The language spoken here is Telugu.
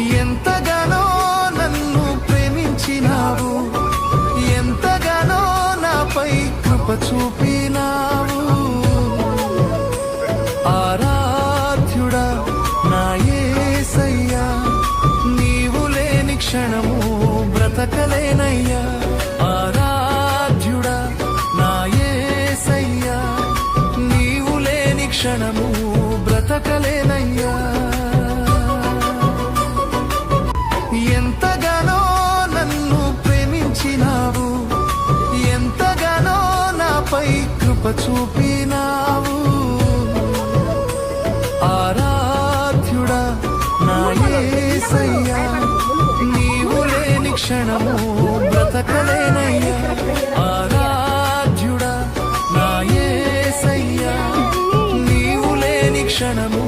ఎంతగానో నన్ను ప్రేమించినావు? ఎంతగానో నాపై కృప చూపినావు? ఆరాధ్యుడా నా ఏసయ్యా నీవు లేని క్షణము బ్రతకలేనయ్యా. ఆరాధ్యుడా నా ఏసయ్యా నీవు లేని క్షణము బ్రతకలేనయ్యా. నాపై కృప చూపినావు. ఆరాధ్యుడా నా యేసయ్యా నీవు లేని క్షణము బ్రతకలేనయ్యా. ఆరాధ్యుడా నా యేసయ్యా నీవు లేని క్షణము